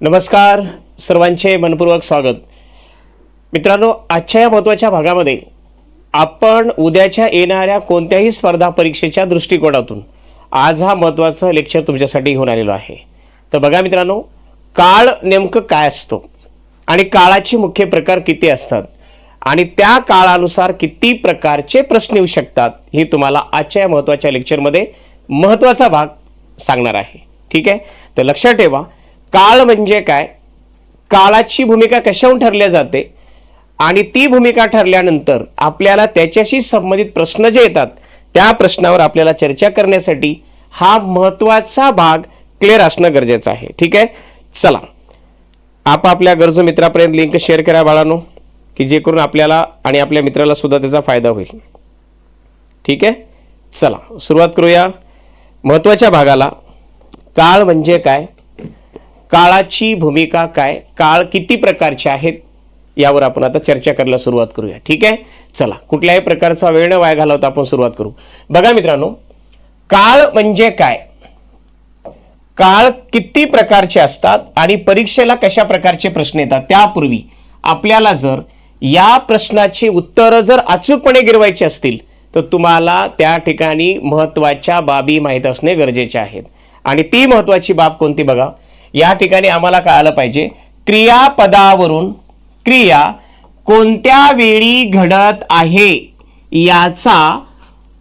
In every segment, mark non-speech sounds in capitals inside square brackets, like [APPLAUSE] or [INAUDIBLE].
नमस्कार सर्वांचे मनपूर्वक स्वागत. मित्रांनो आजच्या या महत्त्वाच्या भागामध्ये आपण उद्याच्या येणाऱ्या कोणत्याही स्पर्धा परीक्षेच्या दृष्टिकोनातून आज हा महत्त्वाचं लेक्चर तुमच्यासाठी घेऊन आलेलो आहे. तर बघा मित्रांनो काळ नेमकं काय असतो आणि काळाचे मुख्य प्रकार किती असतात आणि त्या काळानुसार किती प्रकारचे प्रश्न येऊ शकतात हे तुम्हाला आजच्या या महत्त्वाच्या लेक्चरमध्ये महत्त्वाचा भाग सांगणार आहे. ठीक आहे? तर लक्षात ठेवा काळ म्हणजे काय? काळाची भूमिका कशाहून ठरल्या जाते? आणि ती भूमिका ठरल्यानंतर आपल्याला त्याच्याशी संबंधित प्रश्न जे येतात त्या प्रश्नावर आपल्याला चर्चा करण्यासाठी हा महत्त्वाचा भाग क्लिअर असणं गरजेचं आहे. ठीक आहे? चला. आपापल्या गरजू मित्रापर्यंत लिंक शेअर करा बाळानो की जे करून आपल्याला आणि आपल्या मित्राला सुद्धा त्याचा फायदा होईल. ठीक आहे? चला. सुरुवात करूया. महत्त्वाच्या भागाला काळ म्हणजे काय? काळाची भूमिका काय? काळ किती प्रकारचे आहेत? यावर आपण आता चर्चा करायला सुरुवात करूया. ठीक आहे? चला कुठल्याही प्रकारचा वेळ न वाया घालवता आपण सुरुवात करू. बघा मित्रांनो काळ म्हणजे काय? काळ किती प्रकारचे असतात आणि परीक्षेला कशा प्रकारचे प्रश्न येतात? त्यापूर्वी आपल्याला जर या प्रश्नाची उत्तरं जर अचूकपणे गिरवायची असतील तर तुम्हाला त्या ठिकाणी महत्त्वाच्या बाबी माहीत असणे गरजेचे आहेत. आणि ती महत्त्वाची बाब कोणती बघा? या ठिकाणी आम्हाला कळालं पाहिजे. क्रियापदावरून क्रिया कोणत्या वेळी घडत आहे याचा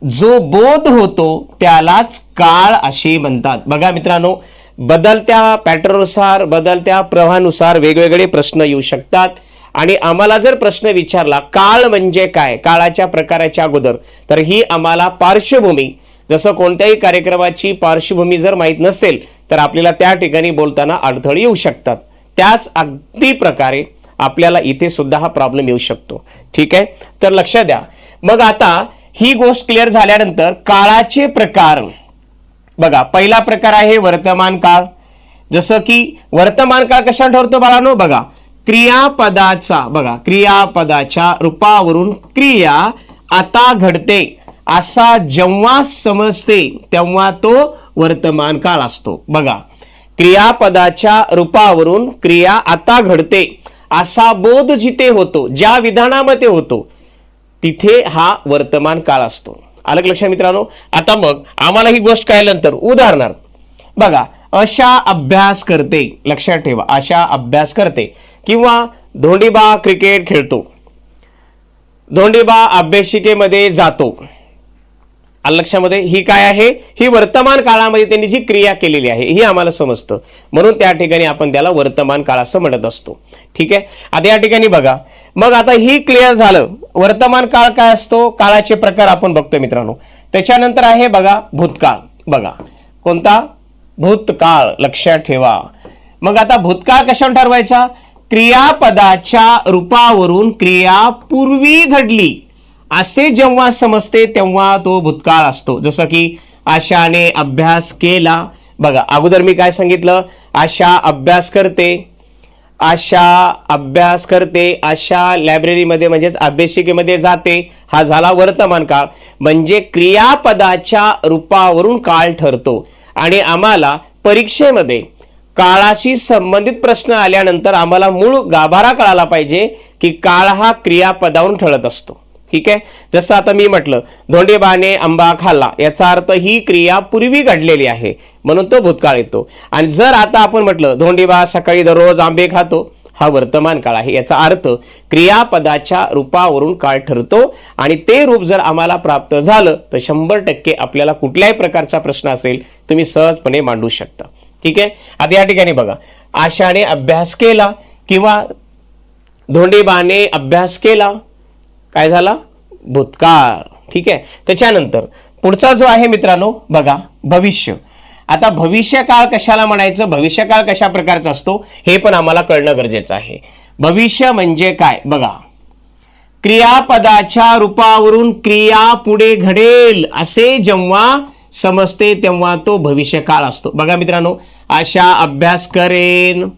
जो बोध होतो त्यालाच काळ असे म्हणतात. बघा मित्रांनो बदलत्या पॅटर्ननुसार बदलत्या प्रवाहानुसार वेगवेगळे प्रश्न येऊ शकतात. आणि आम्हाला जर प्रश्न विचारला काळ म्हणजे काय? काळाच्या प्रकाराच्या अगोदर तर ही आम्हाला पार्श्वभूमी जसं कोणत्याही कार्यक्रमाची पार्श्वभूमी जर माहीत नसेल तर आपल्याला त्या ठिकाणी बोलताना अडथळे येऊ शकतात. त्याच अगदी प्रकारे आपल्याला इथे सुद्धा हा प्रॉब्लेम येऊ शकतो. ठीक आहे? तर लक्ष द्या. मग आता ही गोष्ट क्लिअर झाल्यानंतर काळाचे प्रकार. बघा पहिला प्रकार आहे वर्तमान काळ. जसं की वर्तमान काळ कशा ठरतो बाळानो? बघा क्रियापदाचा बघा क्रियापदाच्या रूपावरून क्रिया आता घडते. असा जेव्हा समजते तेव्हा तो वर्तमान काळ असतो. बघा क्रियापदाच्या रूपावरून क्रिया आता घडते असा बोध जिथे होतो ज्या विधानामध्ये होतो तिथे हा वर्तमान काळ असतो. आलं लक्षात मित्रांनो? आता मग आम्हाला ही गोष्ट कळल्यानंतर उदाहरणार्थ बघा अशा अभ्यास करते लक्षात ठेवा अशा अभ्यास करते किंवा धोंडीबा क्रिकेट खेळतो धोंडीबा अभ्यासिकेमध्ये जातो लक्षामध्ये ही काय आहे? ही वर्तमान काळामध्ये त्यांनी जी क्रिया केलेली आहे ही आम्हाला समजतं. म्हणून त्या ठिकाणी आपण त्याला वर्तमान काळ असं म्हणत असतो. ठीक आहे? आता या ठिकाणी बघा. मग आता ही क्लिअर झालं. वर्तमान काळ काय असतो? काळाचे प्रकार आपण बघतो मित्रांनो. त्याच्यानंतर आहे बघा भूतकाळ. बघा. कोणता? भूतकाळ. लक्षात ठेवा. मग आता भूतकाळ कशावर ठरवायचा? क्रियापदाच्या रूपावरून क्रिया पूर्वी घडली. असे जेव्हा समजते तेव्हा तो भूतकाळ असतो. जसं की आशाने अभ्यास केला. बघा अगोदर मी काय सांगितलं? आशा अभ्यास करते. आशा अभ्यास करते. आशा लायब्ररीमध्ये म्हणजेच अभ्यासिकेमध्ये जाते. हा झाला वर्तमान काळ. म्हणजे क्रियापदाच्या रूपावरून काळ ठरतो. आणि आम्हाला परीक्षेमध्ये काळाशी संबंधित प्रश्न आल्यानंतर आम्हाला मूळ गाभारा कळाला पाहिजे की काळ हा क्रियापदावरून ठरत असतो. ठीक आहे? जसं आता मी म्हटलं धोंडेबाने आंबा खाल्ला याचा अर्थ ही क्रिया पूर्वी घडलेली आहे. म्हणून तो भूतकाळ येतो. आणि जर आता आपण म्हटलं धोंडेबा सकाळी दररोज आंबे खातो हा वर्तमान काळ आहे. याचा अर्थ क्रियापदाच्या रूपावरून काळ ठरतो आणि ते रूप जर आम्हाला प्राप्त झालं तर शंभर टक्के आपल्याला कुठल्याही प्रकारचा प्रश्न असेल तुम्ही सहजपणे मांडू शकता. ठीक आहे? आता या ठिकाणी बघा. आशाने अभ्यास केला किंवा धोंडेबाने अभ्यास केला काय झाला? भूतकाळ. ठीक आहे? त्याच्यानंतर पुढचा जो आहे मित्रांनो बघा भविष्य. आता भविष्यकाळ कशाला म्हणायचं? भविष्यकाळ कशा प्रकारचा असतो? हे पण आम्हाला कळणं गरजेचं आहे. भविष्य म्हणजे काय? बघा. क्रियापदाच्या रूपावरून क्रिया पुढे घडेल असे जेव्हा समजते तेव्हा तो भविष्यकाळ असतो. बघा मित्रांनो अशा अभ्यास करेन.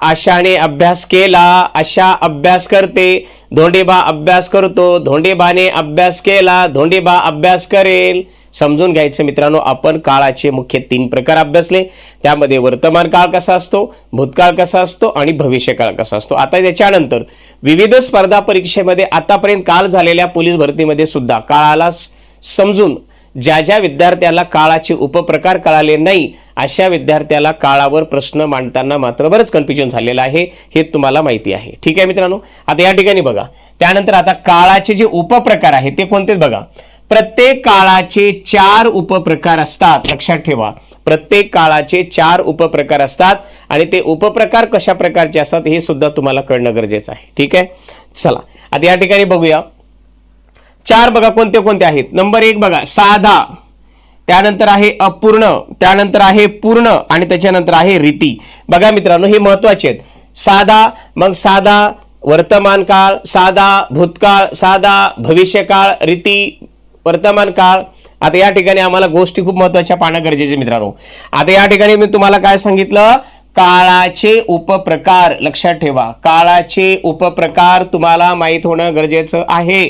आशाने अभ्यास केला. आशा अभ्यास करते. धोंडेबा अभ्यास करतो. धोंडेबाने अभ्यास केला. धोंडेबा अभ्यास करेल. समजून घ्यायचं मित्रांनो आपण काळाचे मुख्य तीन प्रकार अभ्यासले. त्यामध्ये वर्तमान काळ कसा असतो भूतकाळ कसा असतो आणि भविष्यकाळ कसा असतो. आता त्याच्यानंतर विविध स्पर्धा परीक्षेमध्ये आतापर्यंत काल झालेल्या पोलीस भरतीमध्ये सुद्धा काळाला समजून ज्या ज्या विद्यार्थ्याला काळाचे उपप्रकार कळाले नाही अशा विद्यार्थ्याला काळावर प्रश्न मांडताना मात्र बरंच कन्फ्युजन झालेलं आहे हे तुम्हाला माहिती आहे. ठीक आहे मित्रांनो? आता या ठिकाणी बघा. त्यानंतर आता काळाचे जे उपप्रकार आहेत ते कोणते बघा? प्रत्येक काळाचे चार उपप्रकार असतात. लक्षात ठेवा. प्रत्येक काळाचे चार उपप्रकार असतात आणि ते उपप्रकार कशा प्रकारचे असतात हे सुद्धा तुम्हाला कळणं गरजेचं आहे. ठीक आहे? चला. आता या ठिकाणी बघूया. चार बघा कोणते कोणते आहेत? नंबर एक बघा साधा. त्यानंतर आहे अपूर्ण त्यानंतर आहे पूर्ण आणि त्याच्यानंतर आहे रीती. बघा मित्रांनो हे महत्त्वाचे आहेत. साधा मग साधा वर्तमान काळ साधा भूतकाळ साधा भविष्यकाळ रीती वर्तमान काळ. आता या ठिकाणी आम्हाला गोष्टी खूप महत्त्वाच्या पाहणं गरजेचे मित्रांनो. आता या ठिकाणी मी तुम्हाला काय सांगितलं? काळाचे उपप्रकार लक्षात ठेवा. काळाचे उपप्रकार तुम्हाला माहीत होणं गरजेचं आहे.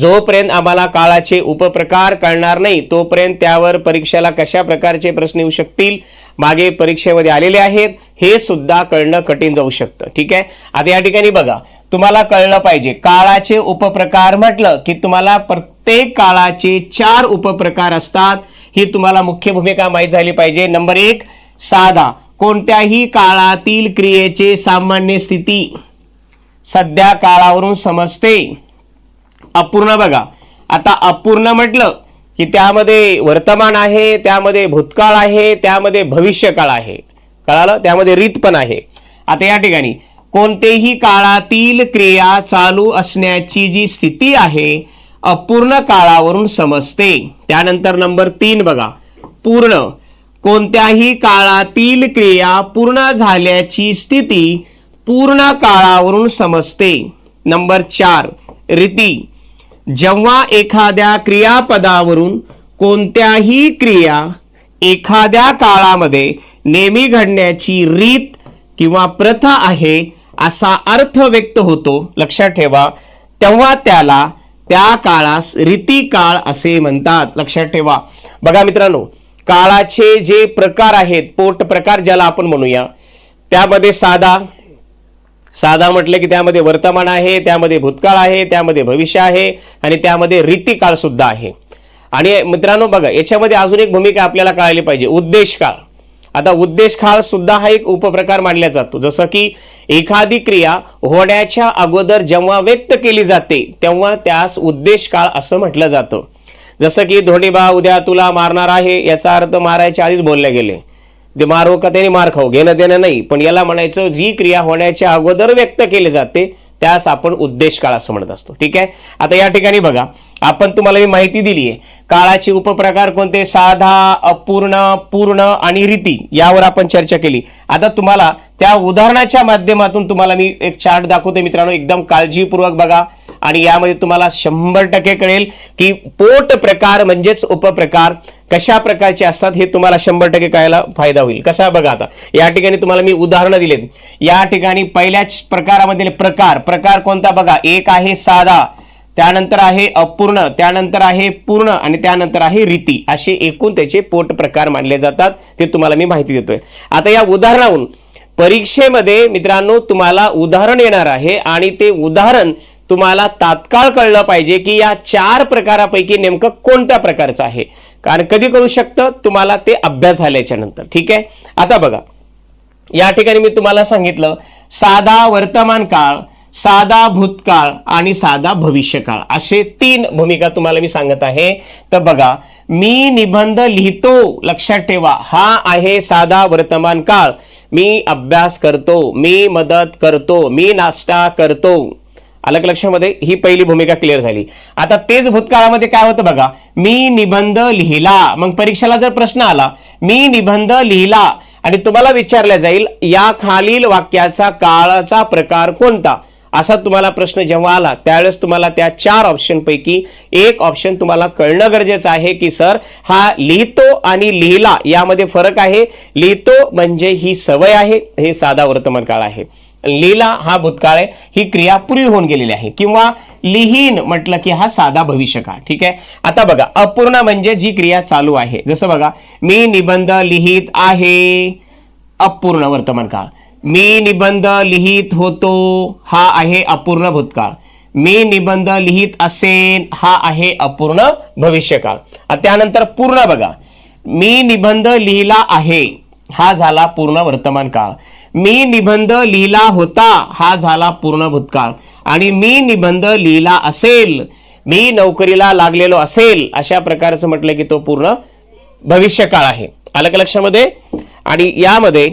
जोपर्यंत आम्हाला काळाचे उपप्रकार कळणार नाही तोपर्यंत त्यावर परीक्षेला कशा प्रकारचे प्रश्न येऊ शकतील मागे परीक्षेमध्ये आलेले आहेत हे सुद्धा कळणं कठीण जाऊ शकतं. ठीक आहे? आता या ठिकाणी बघा. तुम्हाला कळलं पाहिजे. काळाचे उपप्रकार म्हटलं की तुम्हाला प्रत्येक काळाचे चार उपप्रकार असतात. ही तुम्हाला मुख्य भूमिका माहीत झाली पाहिजे. नंबर एक साधा. कोणत्याही काळातील क्रियेचे सामान्य स्थिती सध्या काळावरून समजते. अपूर्ण बघा. आता अपूर्ण म्हटलं की त्यामध्ये वर्तमान आहे त्यामध्ये भूतकाळ आहे त्यामध्ये भविष्यकाळ आहे. कळालं? त्यामध्ये रीत पण आहे. आता या ठिकाणी कोणतेही काळातील क्रिया चालू असण्याची जी स्थिती आहे अपूर्ण काळावरून समजते. त्यानंतर नंबर तीन बघा. पूर्ण. कोणत्याही काळातील क्रिया पूर्ण झाल्याची स्थिती पूर्ण काळावरून समजते. नंबर चार रीती. जेव्हा एखाद्या क्रियापदावरून कोणत्याही क्रिया एखाद्या काळामध्ये नेहमी घडण्याची रीत किंवा प्रथा आहे असा अर्थ व्यक्त होतो लक्षात ठेवा. तेव्हा त्याला त्या काळास रीतिकाळ असे म्हणतात लक्षात ठेवा. बघा मित्रांनो काळाचे जे प्रकार आहेत पोट प्रकार ज्याला आपण म्हणूया त्यामध्ये साधा साधा म्हटलं की त्यामध्ये वर्तमान आहे त्यामध्ये भूतकाळ आहे त्यामध्ये भविष्य आहे आणि त्यामध्ये रीतिकाळ सुद्धा आहे. आणि मित्रांनो बघा याच्यामध्ये अजून एक भूमिका आपल्याला कळायला पाहिजे उद्देश काळ आता उद्देश काळ सुद्धा हा एक उपप्रकार मानला जातो. जसं की एखादी क्रिया होण्याच्या अगोदर जेव्हा व्यक्त केली जाते तेव्हा त्यास उद्देश काळ असं म्हटलं जातं. जसं की धोनीबा उद्या तुला मारणार आहे याचा अर्थ मारायच्या आधीच बोलले गेले. ते मारो का त्याने मार खाऊ? घेणं देणं नाही. पण याला म्हणायचं जी क्रिया होण्याच्या अगोदर व्यक्त केली जाते त्यास आपण उद्देश काळ असं म्हणत असतो. ठीक आहे? आता या ठिकाणी बघा. आपण तुम्हाला मी माहिती दिली आहे काळाचे उपप्रकार कोणते? साधा अपूर्ण पूर्ण आणि रीती. यावर आपण चर्चा केली. आता तुम्हाला त्या उदाहरणाच्या माध्यमातून तुम्हाला मी एक चार्ट दाखवते मित्रांनो. एकदम काळजीपूर्वक बघा. आणि यामध्ये तुम्हाला शंभर टक्के कळेल की पोट प्रकार म्हणजेच उपप्रकार कशा प्रकारचे असतात हे तुम्हाला शंभर टक्के कळायला फायदा होईल. कसा बघा आता. या ठिकाणी तुम्हाला मी उदाहरणं दिलेत. या ठिकाणी पहिल्याच प्रकारामध्ये प्रकार. प्रकार कोणता बघा? एक आहे साधा. त्यानंतर आहे अपूर्ण. त्यानंतर आहे पूर्ण. आणि त्यानंतर आहे रीती. असे एकूण त्याचे पोट प्रकार मानले जातात. ते तुम्हाला मी माहिती देतोय. आता या उदाहरणावरून परीक्षेमध्ये मित्रांनो तुम्हाला उदाहरण येणार आहे आणि ते उदाहरण तुम्हाला तात्काळ कळलं पाहिजे की या चार प्रकारापैकी नेमकं कोणत्या प्रकारचं आहे. कारण कधी कळू शकतं तुम्हाला ते अभ्यास झाल्याच्यानंतर. ठीक आहे? आता बघा. या ठिकाणी मी तुम्हाला सांगितलं साधा वर्तमान काळ साधा भूतकाळ आणि साधा भविष्यकाळ. असे तीन भूमिका तुम्हाला मी सांगत आहे. तर बघा मी निबंध लिहितो लक्षात ठेवा. हा आहे साधा वर्तमान काळ. मी अभ्यास करतो मी मदत करतो मी नाश्ता करतो. अलग लक्षामध्ये ही पहिली भूमिका क्लिअर झाली. आता तेच भूतकाळामध्ये काय होतं बघा? मी निबंध लिहिला. मग परीक्षेला जर प्रश्न आला मी निबंध लिहिला. आणि तुम्हाला विचारलं जाईल या खालील वाक्याचा काळाचा प्रकार कोणता? असा तुम्हाला प्रश्न जेव्हा आला त्यावेळेस तुम्हाला त्या चार ऑप्शनपैकी एक ऑप्शन तुम्हाला कळणं गरजेचं आहे की सर हा लिहितो आणि लिहिला यामध्ये फरक आहे. लिहितो म्हणजे ही सवय आहे हे साधा वर्तमान काळ आहे. लीला हा भूतकाळ आहे ही क्रिया पूर्वी होऊन गेलेली आहे. किंवा लिहीन म्हटलं की हा साधा भविष्यकाळ ठीक आहे? आता बघा अपूर्ण म्हणजे जी क्रिया चालू आहे जसं बघा मी निबंध लिहित आहे. अपूर्ण वर्तमान काळ. मी निबंध लिहित होतो हा आहे अपूर्ण भूतकाळ. मी निबंध लिहित असेन हा आहे अपूर्ण भविष्यकाळ. त्यानंतर पूर्ण बघा. मी निबंध लिहिला आहे हा झाला पूर्ण वर्तमान काळ. मी निबंध लिहिला होता हा झाला पूर्ण भूतकाळ. आणि मी निबंध लिहिला असेल मी नोकरीला लागलेलो असेल अशा प्रकारचं म्हटलं की तो पूर्ण भविष्यकाळ आहे. आलं का लक्षामध्ये? आणि यामध्ये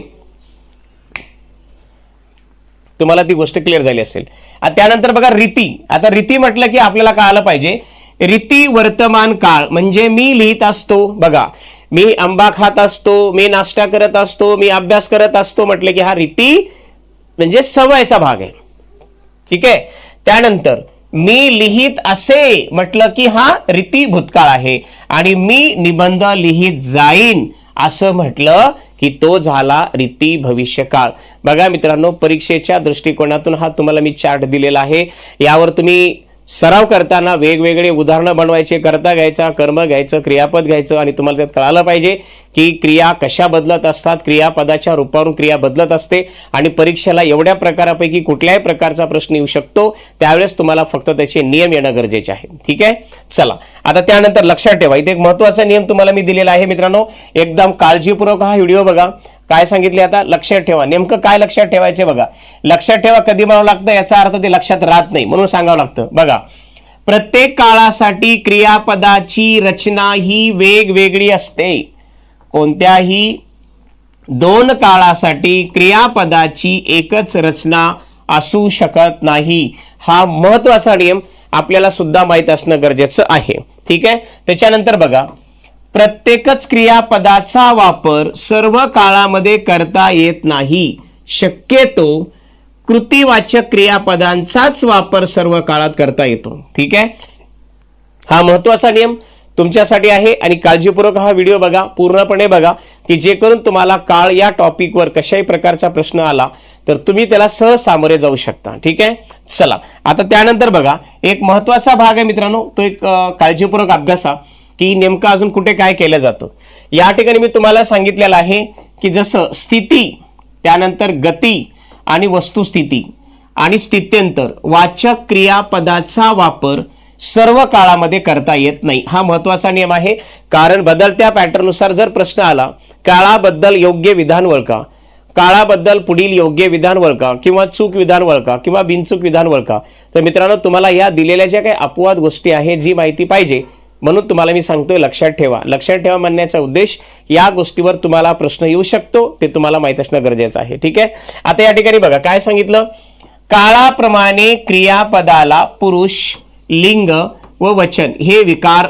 तुम्हाला ती गोष्ट क्लिअर झाली असेल. त्यानंतर बघा रीती. आता रीती म्हटलं की आपल्याला कळालं पाहिजे. रीती वर्तमान काळ. म्हणजे मी लिहित असतो. बघा मी आंबा खात असतो मी नाश्ता करत असतो मी अभ्यास करत असतो म्हटलं की हा रीती म्हणजे सवयचा भाग आहे. ठीक आहे? त्यानंतर मी लिहित असे म्हटलं की हा रीती भूतकाळ आहे. आणि मी निबंध लिहित जाईन असं म्हटलं की तो झाला रीती भविष्यकाळ. बघा मित्रांनो परीक्षेच्या दृष्टिकोनातून हा तुम्हाला मी चार्ट दिलेला आहे. यावर तुम्ही सराव करताना वेगवेगळे उदाहरणं बनवायचे करता घ्यायचा कर्म घ्यायचं क्रियापद घ्यायचं आणि तुम्हाला त्यात कळालं पाहिजे की क्रिया कशा बदलत असतात क्रियापदाच्या रूपावरून क्रिया बदलत असते आणि परीक्षेला एवढ्या प्रकारापैकी कुठल्याही प्रकारचा प्रश्न येऊ शकतो त्यावेळेस तुम्हाला फक्त त्याचे नियम येणं गरजेचे आहे. ठीक आहे? चला. आता त्यानंतर लक्षात ठेवा. इथे एक महत्त्वाचा नियम तुम्हाला मी दिलेला आहे मित्रांनो. एकदम काळजीपूर्वक हा व्हिडिओ बघा. काय सांगितले आता? लक्षात ठेवा. नेमकं काय लक्षात ठेवायचे बघा. लक्षात ठेवा कधी म्हणावं लागतं? याचा अर्थ ते लक्षात राहत नाही. म्हणून सांगावं लागतं. बघा. प्रत्येक काळासाठी क्रियापदाची रचना ही वेगवेगळी असते. कोणत्याही दोन काळासाठी क्रियापदाची एकच रचना असू शकत नाही. हा महत्त्वाचा नियम आपल्याला सुद्धा माहीत असणं गरजेचं आहे. ठीक आहे? त्याच्यानंतर बघा. प्रत्येकच क्रियापदाचा वापर सर्व काळामध्ये करता येत नाही. शक्यतो कृतीवाचक क्रियापदांचाच वापर सर्व काळात करता येतो. ठीक आहे? हा महत्त्वाचा नियम तुमच्यासाठी आहे आणि काळजीपूर्वक हा व्हिडिओ बघा. पूर्णपणे बघा की जे करून तुम्हाला काळ या टॉपिकवर कशाही प्रकारचा प्रश्न आला तर तुम्ही त्याला सहज सामोरे जाऊ शकता. ठीक आहे? चला. आता त्यानंतर बघा. एक महत्त्वाचा भाग आहे मित्रांनो. तो एक काळजीपूर्वक अभ्यासा. की नेमकं अजून कुठे काय केलं जातं? या ठिकाणी मी तुम्हाला सांगितलेलं आहे की जसं स्थिती त्यानंतर गती आणि वस्तुस्थिती आणि स्थित्यंतर वाचक क्रियापदाचा वापर सर्व काळामध्ये करता येत नाही. हा महत्त्वाचा नियम आहे. कारण बदलत्या पॅटर्ननुसार जर प्रश्न आला काळाबद्दल योग्य विधान वळका काळाबद्दल पुढील योग्य विधान वळका किंवा चूक विधान वळका किंवा बिनचूक विधान वळका तर मित्रांनो तुम्हाला या दिलेल्या ज्या काही अपवाद गोष्टी आहेत जी माहिती पाहिजे म्हणून तुम्हाला मी सांगतोय लक्षात ठेवा. लक्षात ठेवा म्हणण्याचा उद्देश या गोष्टीवर तुम्हाला प्रश्न येऊ शकतो ते तुम्हाला माहीत असणं गरजेचं आहे. ठीक आहे? आता या ठिकाणी बघा काय सांगितलं? काळाप्रमाणे क्रियापदाला पुरुष लिंग व वचन हे विकार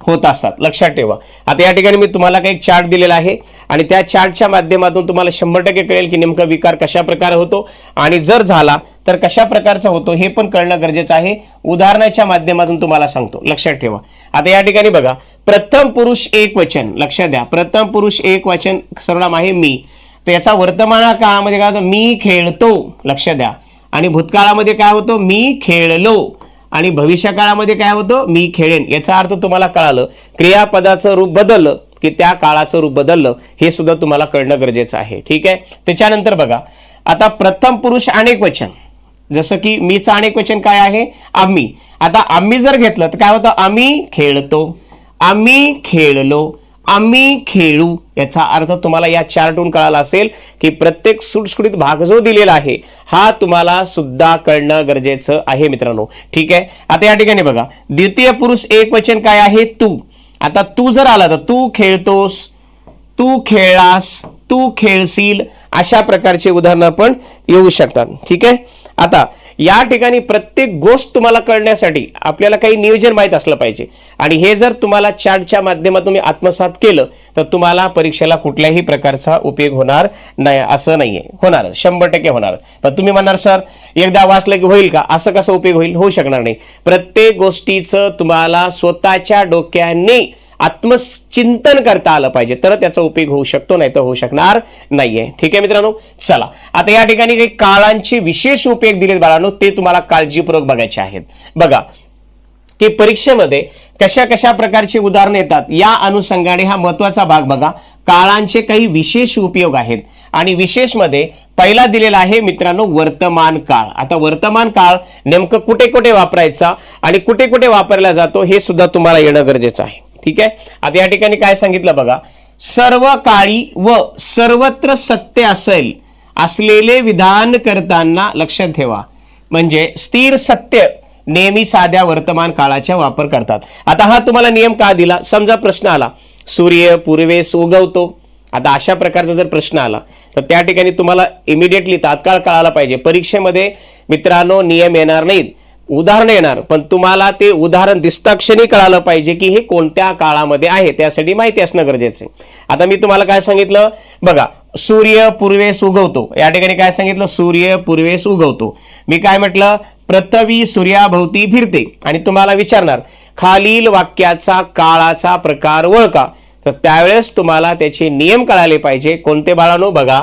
होत असतात. लक्षात ठेवा. आता या ठिकाणी मी तुम्हाला काही चार्ट दिलेला आहे आणि त्या चार्टच्या माध्यमातून तुम्हाला शंभर टक्के कळेल की नेमका विकार कशा प्रकारे होतो आणि जर झाला तर कशा प्रकारचा होतो हे पण कळणं गरजेचं आहे. उदाहरणाच्या माध्यमातून तुम्हाला सांगतो. लक्षात ठेवा. आता या ठिकाणी बघा. प्रथम पुरुष एक वचन. लक्षात द्या. प्रथम पुरुष एक वचन सर्वनाम आहे मी. तर याचा वर्तमान काळामध्ये काय होतं? मी खेळतो. लक्ष द्या. आणि भूतकाळामध्ये काय होतं? मी खेळलो. आणि भविष्य काळामध्ये काय होतं? मी खेळेन. याचा अर्थ तुम्हाला कळालं क्रियापदाचं रूप बदललं की त्या काळाचं रूप बदललं हे सुद्धा तुम्हाला कळणं गरजेचं आहे. ठीक आहे? त्याच्यानंतर बघा आता प्रथम पुरुष अनेक वचन. जसं की मीचं अनेक वचन काय आहे? आम्ही. आता आम्ही जर घेतलं तर काय होतं? आम्ही खेळतो. आम्ही खेळलो. आम्ही खेळू याचा अर्थ तुम्हाला या चार्टून कळाला असेल की प्रत्येक सुटसुटीत भाग जो दिलेला आहे हा तुम्हाला सुद्धा कळणं गरजेचं आहे मित्रांनो. ठीक आहे? आता या ठिकाणी बघा. द्वितीय पुरुष एक वचन काय आहे? तू. आता तू जर आला तर तू खेळतोस तू खेळलास तू खेळशील अशा प्रकारचे उदाहरणं पण येऊ शकतात. ठीक आहे? आता या ठिकाणी प्रत्येक गोष्ट तुम्हाला कळण्यासाठी आपल्याला काही नियोजन माहीत असलं पाहिजे. आणि हे जर तुम्हाला चार्टच्या माध्यमातून मी आत्मसात केलं तर तुम्हाला परीक्षेला कुठल्याही प्रकारचा उपयोग होणार नाही असं नाही आहे होणार शंभर टक्के होणार. पण तुम्ही म्हणणार सर एकदा वाचलं की होईल का? असं कसं उपयोग होईल? होऊ शकणार नाही. प्रत्येक गोष्टीचं तुम्हाला स्वतःच्या डोक्याने आत्मचिंतन करता आलं पाहिजे. तर त्याचा उपयोग होऊ शकतो नाही तर होऊ शकणार नाहीये. ठीक आहे मित्रांनो? चला. आता या ठिकाणी काही काळांचे विशेष उपयोग दिलेत बाळांनो ते तुम्हाला काळजीपूर्वक बघायचे आहेत. बघा की परीक्षेमध्ये कशा कशा प्रकारची उदाहरणं येतात या अनुषंगाने हा महत्त्वाचा भाग बघा. काळांचे काही विशेष उपयोग आहेत. आणि विशेषमध्ये पहिला दिलेला आहे मित्रांनो वर्तमान काळ. आता वर्तमान काळ नेमकं कुठे कुठे वापरायचा आणि कुठे कुठे वापरला जातो हे सुद्धा तुम्हाला येणं गरजेचं आहे. ठीक आहे? आता या ठिकाणी काय सांगितलं बघा. सर्व काळी व सर्वत्र सत्य असेल असलेले विधान करताना लक्षात ठेवा. म्हणजे स्थिर सत्य नेहमी साध्या वर्तमान काळाचा वापर करतात. आता हा तुम्हाला नियम का दिला? समजा प्रश्न आला. सूर्य पूर्वेस उगवतो आता अशा प्रकारचा जर प्रश्न आला तर त्या ठिकाणी तुम्हाला इमिडिएटली तात्काळ कळायला पाहिजे. परीक्षेमध्ये मित्रांनो नियम येणार नाहीत. उदाहरण येणार पण तुम्हाला ते उदाहरण दिसताक्षणी कळालं पाहिजे की हे कोणत्या काळामध्ये आहे त्यासाठी माहिती असणं गरजेचं आहे. आता मी तुम्हाला काय सांगितलं? बघा सूर्य पूर्वेस उगवतो या ठिकाणी काय सांगितलं? सूर्य पूर्वेस उगवतो मी काय म्हटलं? पृथ्वी सूर्याभोवती फिरते. आणि तुम्हाला विचारणार खालील वाक्याचा काळाचा प्रकार ओळखा. तर त्यावेळेस तुम्हाला त्याचे नियम कळाले पाहिजे. कोणते बाळानो? बघा.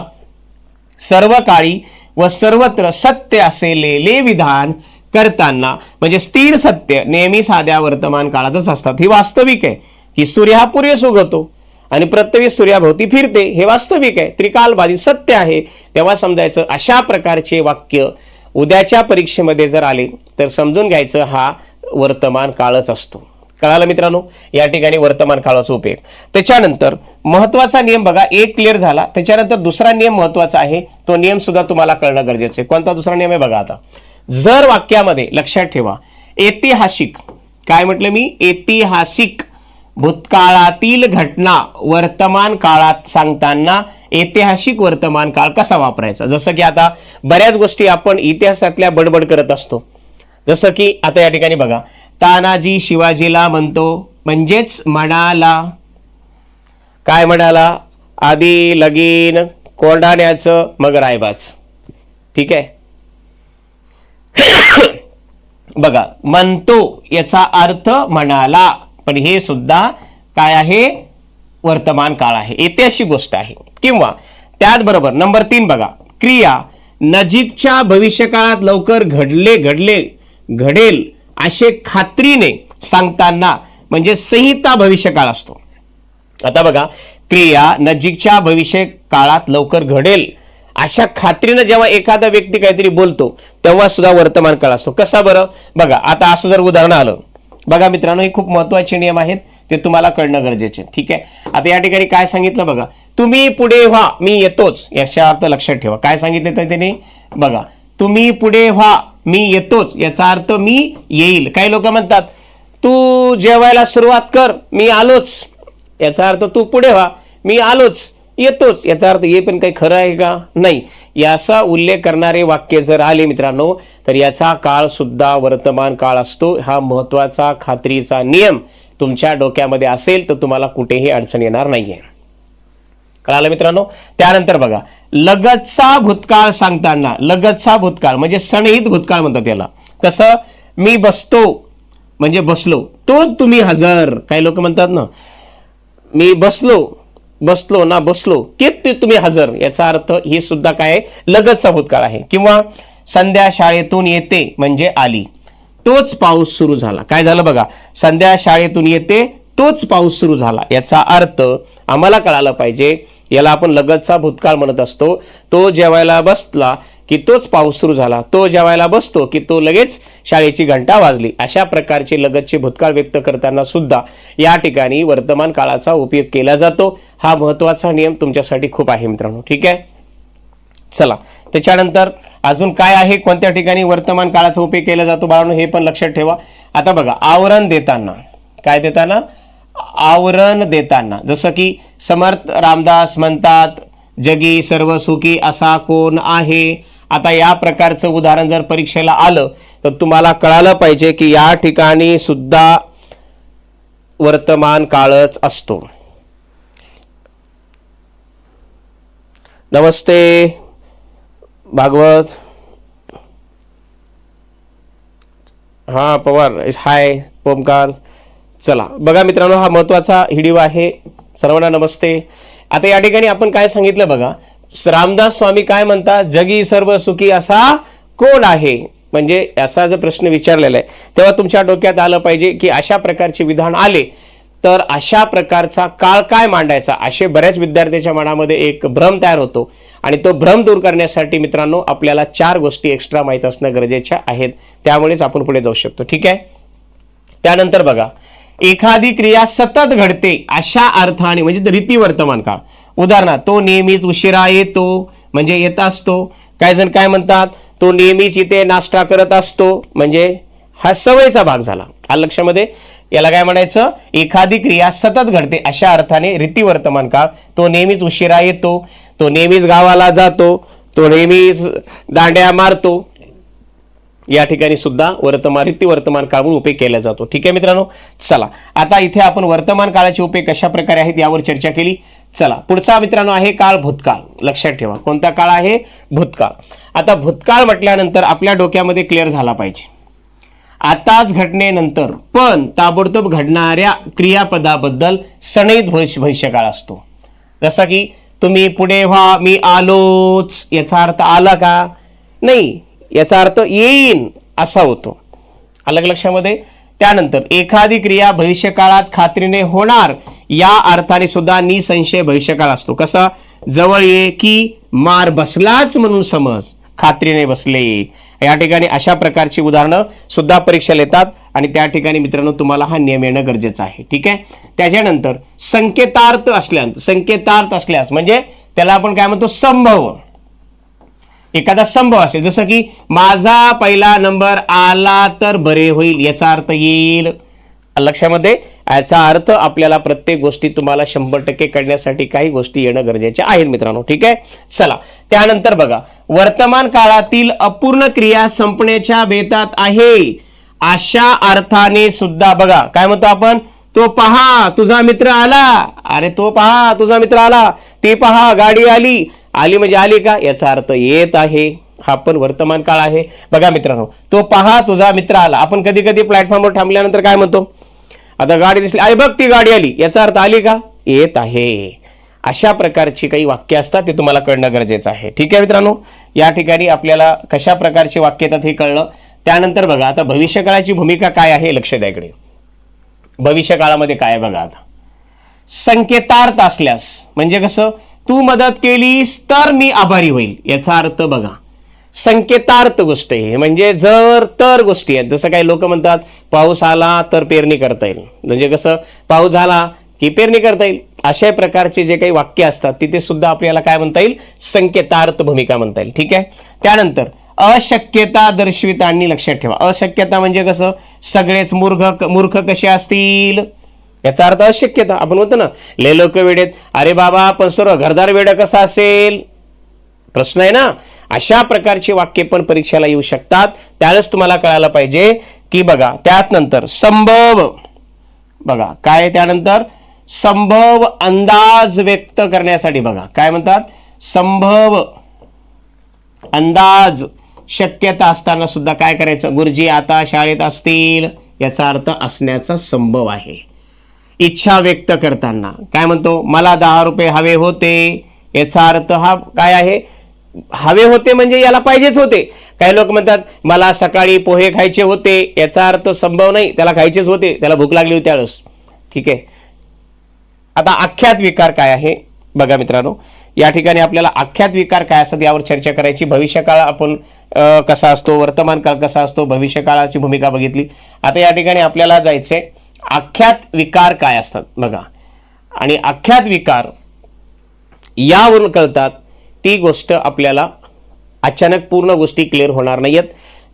सर्व काळी व सर्वत्र सत्य असलेले विधान करताना म्हणजे स्थिर सत्य नेहमी साध्या वर्तमान काळातच असतात. ही वास्तविक आहे. की सूर्य हा पूर्वेस उगवतो आणि प्रत्यवी सूर्याभोवती फिरते हे वास्तविक आहे. त्रिकालबाधित सत्य आहे. तेव्हा समजायचं अशा प्रकारचे वाक्य उद्याच्या परीक्षेमध्ये जर आले तर समजून घ्यायचं हा वर्तमान काळच असतो. कळालं मित्रांनो? या ठिकाणी वर्तमान काळाचा उपयोग त्याच्यानंतर महत्त्वाचा नियम बघा एक क्लिअर झाला. त्याच्यानंतर दुसरा नियम महत्त्वाचा आहे. तो नियम सुद्धा तुम्हाला कळणं गरजेचं आहे. कोणता दुसरा नियम आहे बघा आता. जर वाक्यामध्ये लक्षात ठेवा ऐतिहासिक. काय म्हटलं मी? ऐतिहासिक. भूतकाळातील घटना वर्तमान काळात सांगताना ऐतिहासिक वर्तमान काळ कसा वापरायचा? जसं की आता बऱ्याच गोष्टी आपण इतिहासातल्या बडबड करत असतो. जसं की आता या ठिकाणी बघा तानाजी शिवाजीला म्हणतो म्हणजेच म्हणाला. काय म्हणाला? आधी लगीन कोंडाण्याचं मग रायबाच. ठीक आहे? [COUGHS] बघा म्हणतो याचा अर्थ म्हणाला पण हे सुद्धा काय आहे? वर्तमान काळ आहे. ऐतिहासिक गोष्ट आहे. किंवा त्याचबरोबर नंबर तीन बघा. क्रिया नजीकच्या भविष्यकाळात लवकर घडले घडले घडेल असे खात्रीने सांगताना म्हणजे संहिता भविष्यकाळ असतो. आता बघा क्रिया नजीकच्या भविष्य काळात लवकर घडेल अशा खात्रीनं जेव्हा एखादा व्यक्ती काहीतरी बोलतो तेव्हा सुद्धा वर्तमान काळ असतो. कसा बरं? बघा आता असं जर उदाहरण आलं. बघा मित्रांनो हे खूप महत्त्वाचे नियम आहेत. ते तुम्हाला कळणं गरजेचे ठीक आहे? आता या ठिकाणी काय सांगितलं बघा? तुम्ही पुढे व्हा मी येतोच. याचा अर्थ लक्षात ठेवा. काय सांगितलं तर त्याने? बघा तुम्ही पुढे व्हा मी येतोच. याचा अर्थ मी येईल. काही लोक म्हणतात तू जेवायला सुरुवात कर मी आलोच. याचा अर्थ तू पुढे व्हा मी आलोच. येतोच. याचा अर्थ हे पण काही खरं आहे का? नाही. याचा उल्लेख करणारे वाक्य जर आले मित्रांनो तर याचा काळ सुद्धा वर्तमान काळ असतो. हा महत्त्वाचा खात्रीचा नियम तुमच्या डोक्यामध्ये असेल तर तुम्हाला कुठेही अडचण येणार नाहीये. कळालं मित्रांनो? त्यानंतर बघा लगतचा भूतकाळ सांगताना लगतचा भूतकाळ म्हणजे सणहित भूतकाळ म्हणतात याला कसं मी बसतो म्हणजे बसलो तोच तुम्ही हजर काही लोक म्हणतात ना मी बसलो बसलो ना बसलो ते तुम्ही हजर? याचा अर्थ हे सुद्धा काय लगतचा भूतकाळ आहे. किंवा संध्या शाळेतून येते म्हणजे आली. तोच पाऊस सुरू झाला. काय झालं बघा? संध्या शाळेतून येते तोच पाऊस सुरू झाला. याचा अर्थ आम्हाला कळाला पाहिजे याला आपण लगतचा भूतकाळ म्हणत असतो. तो जेवायला बसला की तोच पाऊस सुरू झाला. तो जेवायला बसतो की तो लगेच शाळेची घंटा वाजली. अशा प्रकारचे लगतचे भूतकाळ व्यक्त करताना सुद्धा या ठिकाणी वर्तमान काळाचा उपयोग केला जातो. हा महत्त्वाचा नियम तुमच्यासाठी खूप आहे मित्रांनो. ठीक आहे? चला. त्याच्यानंतर अजून काय आहे? कोणत्या ठिकाणी वर्तमान काळाचा उपयोग केला जातो बाळांनो? हे पण लक्षात ठेवा. आता बघा आवरण देताना. काय देताना? आवरण देताना. जसं की समर्थ रामदास म्हणतात जगी सर्व सुखी असा कोण आहे? आता या प्रकारचं उदाहरण जर परीक्षेला आलं तर तुम्हाला कळालं पाहिजे की या ठिकाणी सुद्धा वर्तमान काळच असतो. नमस्ते भागवत. हा पवार हाय ओमकार. चला बघा मित्रांनो हा महत्त्वाचा हिडिओ आहे. सर्वांना नमस्ते. आता या ठिकाणी आपण काय सांगितलं बघा रामदास स्वामी काय म्हणतात जगी सर्व सुखी असा कोण आहे? म्हणजे असा जर प्रश्न विचारलेला आहे तेव्हा तुमच्या डोक्यात आलं पाहिजे की अशा प्रकारचे विधान आले तर अशा प्रकारचा काळ काय मांडायचा? असे बऱ्याच विद्यार्थ्याच्या मनामध्ये एक भ्रम तयार होतो. आणि तो भ्रम दूर करण्यासाठी मित्रांनो आपल्याला चार गोष्टी एक्स्ट्रा माहीत असणं गरजेच्या आहेत. त्यामुळेच आपण पुढे जाऊ शकतो. ठीक आहे? त्यानंतर बघा एखादी क्रिया सतत घडते अशा अर्थाने म्हणजे रीती वर्तमान काळ. उदाहरणार्थ तो नेहमीच उशिरा येतो म्हणजे येत असतो. काही जण काय म्हणतात तो नेहमीच इथे नाश्ता करत असतो म्हणजे हा सवयीचा भाग झाला. हा लक्षामध्ये? याला काय म्हणायचं? एखादी क्रिया सतत घडते अशा अर्थाने रीती वर्तमान काळ तो नेहमीच उशिरा येतो तो नेहमीच गावाला जातो तो नेहमीच दांड्या मारतो. या ठिकाणी सुद्धा वर्तमान रीती वर्तमान काळ म्हणून उपयोग केला जातो. ठीक आहे मित्रांनो? चला आता इथे आपण वर्तमान काळाचे उपयोग कशा प्रकारे आहेत यावर चर्चा केली. चला पुढचा मित्रांनो आहे काळ भूतकाळ. लक्षात ठेवा कोणता काळ आहे? भूतकाळ. आता भूतकाळ म्हटल्यानंतर आपल्या डोक्यामध्ये क्लिअर झाला पाहिजे. आताच घटनेनंतर पण ताबडतोब घडणाऱ्या क्रियापदाबद्दल सणईत भविष्य भविष्यकाळ असतो. जसा की तुम्ही पुढे व्हा मी आलोच याचा अर्थ आला का? नाही याचा अर्थ येईन असा होतो. अलग लक्षामध्ये त्यानंतर एखादी क्रिया भविष्यकाळात खात्रीने होणार या अर्थाने सुद्धा निसंशय भविष्यकाळ असतो. कसा? जवळ ये की मार बसलाच म्हणून समज खात्रीने बसले. या ठिकाणी अशा प्रकारची उदाहरणं सुद्धा परीक्षेला येतात आणि त्या ठिकाणी मित्रांनो तुम्हाला हा नियम येणं गरजेचं आहे. ठीक आहे? त्याच्यानंतर संकेतार्थ असल्यास संकेतार्थ असल्यास म्हणजे त्याला आपण काय म्हणतो? संभव एखादा संभव असेल जसं की माझा पहिला नंबर आला तर बरे होईल याचा अर्थ येईल. लक्षामध्ये याचा अर्थ आपल्याला प्रत्येक गोष्टी तुम्हाला शंभर टक्के करण्यासाठी काही गोष्टी येणं गरजेचे आहेत मित्रांनो ठीक आहे? चला त्यानंतर बघा वर्तमान काळातील अपूर्ण क्रिया संपण्याच्या बेतात आहे. अशा अर्थाने सुद्धा बघा काय म्हणतो आपण? तो पहा तुझा मित्र आला. अरे तो पहा तुझा मित्र आला. ती पहा गाडी आली. आली म्हणजे आली का? याचा अर्थ येत आहे. हा पण वर्तमान काळ आहे. बघा मित्रांनो तो पहा तुझा मित्र आला. आपण कधी कधी प्लॅटफॉर्मवर थांबल्यानंतर काय म्हणतो? आता गाडी दिसली. अरे बघ ती गाडी आली. याचा अर्थ आली का? येत आहे. अशा प्रकारची काही वाक्य असतात ते तुम्हाला कळणं गरजेचं आहे. ठीक आहे मित्रांनो? या ठिकाणी आपल्याला कशा प्रकारची वाक्य येतात हे कळलं. त्यानंतर बघा आता भविष्यकाळाची भूमिका काय आहे लक्ष द्या इकडे. भविष्यकाळामध्ये काय बघा आता? संकेतार्थ असल्यास. म्हणजे कसं? तू मदत केलीस तर मी आभारी होईल. याचा अर्थ बघा संकेतार्थ गोष्ट आहे. म्हणजे जर तर गोष्टी आहेत. जसं काही लोक म्हणतात पाऊस आला तर पेरणी करता येईल. म्हणजे कसं पाऊस झाला की पेरणी करता येईल. अशा प्रकारचे जे काही वाक्य असतात तिथे सुद्धा आपल्याला काय म्हणता येईल? संकेतार्थ भूमिका म्हणता येईल. ठीक आहे? त्यानंतर अशक्यता दर्शवितांनी लक्षात ठेवा. अशक्यता म्हणजे कसं सगळेच मूर्ख मूर्ख कसे असतील? याचा अर्थ अशक्यता. आपण म्हणतो ना ले लोक वेडेत अरे बाबा पण सर्व घरदार वेड कसा असेल? प्रश्न आहे ना? अशा प्रकारची वाक्य पण परीक्षेला येऊ शकतात. त्यावेळेस तुम्हाला कळायला पाहिजे की बघा त्यात नंतर संभव. बघा काय त्यानंतर? संभव अंदाज व्यक्त करण्यासाठी बघा. काय म्हणतात? संभव अंदाज शक्यता असताना सुद्धा काय करायचं? गुरुजी आता शाळेत असतील. याचा अर्थ असण्याचा संभव आहे. इच्छा व्यक्त करताना. काय म्हणतो? मला दहा रुपये हवे होते. याचा अर्थ हा काय आहे? हवे होते म्हणजे याला पाहिजेच होते. काही लोक म्हणतात मला सकाळी पोहे खायचे होते. याचा अर्थ संभव नाही. त्याला खायचेच होते. त्याला भूक लागली होती त्यावेळेस. ठीक आहे? आता आख्यात विकार काय आहे? बघा मित्रांनो या ठिकाणी आपल्याला आख्यात विकार काय असतात यावर चर्चा करायची. भविष्यकाळ आपण कसा असतो? वर्तमान काळ कसा असतो? भविष्यकाळाची भूमिका बघितली. आता या ठिकाणी आपल्याला जायचंय आख्यात विकार काय असतात बघा. आणि आख्यात विकार यावरून कळतात ती गोष्ट आपल्याला अचानक पूर्ण गोष्टी क्लिअर होणार नाहीयेत.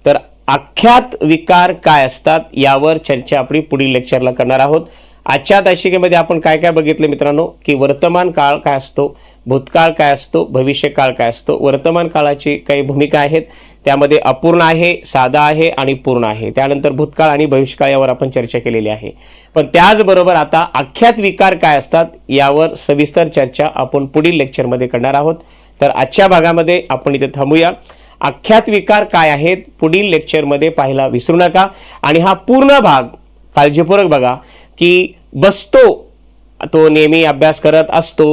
तर आख्यात विकार काय असतात यावर चर्चा आपली पुढील लेक्चरला करणार आहोत. आजच्या ताशिकेमध्ये आपण काय काय बघितलं मित्रांनो? की वर्तमान काळ काय असतो? भूतकाळ काय असतो? भविष्य काळ काय असतो? वर्तमान काळाची काही भूमिका आहेत. त्यामध्ये अपूर्ण आहे साधा आहे आणि पूर्ण आहे. त्यानंतर भूतकाळ आणि भविष्यकाळ यावर आपण चर्चा केलेली आहे. पण त्याचबरोबर आता आख्यात विकार काय असतात यावर सविस्तर चर्चा आपण पुढील लेक्चरमध्ये करणार आहोत. तर आजच्या भागामध्ये आपण इथे थांबूया. आख्यात विकार काय आहेत पुढील लेक्चरमध्ये पाहायला विसरू नका. आणि हा पूर्ण भाग काळजीपूर्वक बघा की बसतो तो नेहमी अभ्यास करत असतो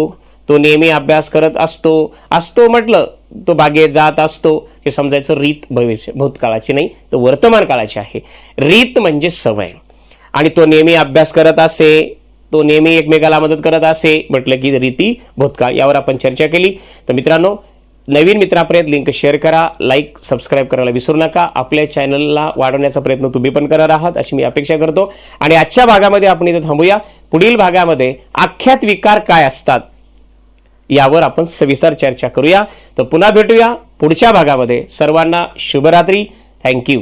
तो नेहमी अभ्यास करत असतो असतो म्हटलं तो बागेत जात असतो हे समजायचं रीत भविष्य भूतकाळाची नाही तर वर्तमान काळाची आहे. रीत म्हणजे सवय. आणि तो नेहमी अभ्यास करत असे तो नेहमी एकमेकाला मदत करत असे म्हटलं की रीती भूतकाळ यावर आपण चर्चा केली. तर मित्रांनो नवीन मित्रापर्यंत लिंक शेअर करा लाईक सबस्क्राईब करायला विसरू नका. आपल्या चॅनलला वाढवण्याचा प्रयत्न तुम्ही पण करत आहात अशी मी अपेक्षा करतो. आणि आजच्या भागामध्ये आपण इथे थांबूया. पुढील भागामध्ये आख्यात विकार काय असतात यावर आपण सविस्तर चर्चा करूया. तर पुन्हा भेटूया. पुढच्या भागामध्ये सर्वांना शुभरात्री. थँक्यू